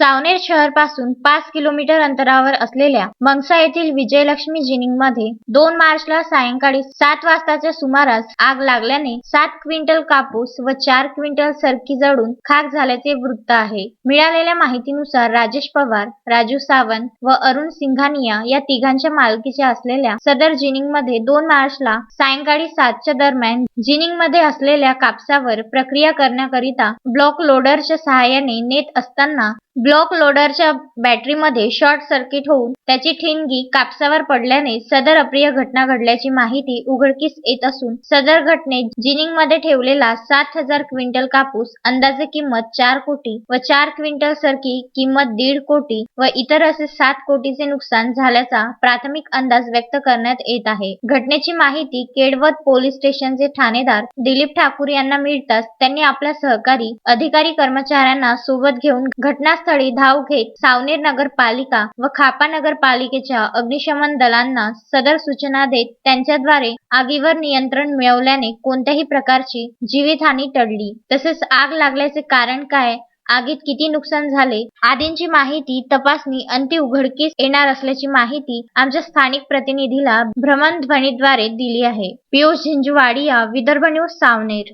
सावनेर शहरपासून पाच किलोमीटर अंतरावर असलेल्या मंगसा येथील विजयलक्ष्मी जिनिंगमध्ये दोन मार्चला सायंकाळी सात वाजताच्या सुमारास आग लागल्याने सात क्विंटल कापूस व चार क्विंटल सरकी जळून खाक झाल्याचे वृत्त आहे. मिळालेल्या माहितीनुसार राजेश पवार राजू सावंत व अरुण सिंघानिया या तिघांच्या मालकीच्या असलेल्या सदर जिनिंगमध्ये दोन मार्चला सायंकाळी सातच्या दरम्यान जिनिंगमध्ये असलेल्या कापसावर प्रक्रिया करण्याकरिता ब्लॉक लोडरच्या सहाय्याने नेत असताना ब्लॉक लोडरच्या बॅटरीमध्ये शॉर्ट सर्किट होऊन त्याची ठिणगी कापसावर पडल्याने सदर अप्रिय घटना घडल्याची माहिती उघडकीस येत असून सदर घटनेत जिनिंगमध्ये ठेवलेला सात हजार क्विंटल कापूस अंदाजे किंमत चार कोटी व चार क्विंटल सरकी किंमत दीड कोटी व इतर असे सात कोटीचे नुकसान झाल्याचा प्राथमिक अंदाज व्यक्त करण्यात येत आहे. घटनेची माहिती केडवत पोलीस स्टेशनचे ठाणेदार दिलीप ठाकूर यांना मिळताच त्यांनी आपल्या सहकारी अधिकारी कर्मचाऱ्यांना सोबत घेऊन घटनास्थळी धाव घेत सावनेर नगरपालिका व खापा महानगरपालिकेच्या अग्निशमन दलांना सदर सूचना देत त्यांच्याद्वारे आगीवर नियंत्रण मिळवल्याने कोणत्याही प्रकारची जीवितहानी टळली. तसेच आग लागल्याचे कारण काय? आगीत किती नुकसान झाले? आदींची माहिती तपासणी अंती उघडकीस येणार असल्याची माहिती आमच्या स्थानिक प्रतिनिधीला भ्रमणध्वनीद्वारे दिली आहे. पियुष झिंजवाडिया विदर्भ न्यूज सावनेर.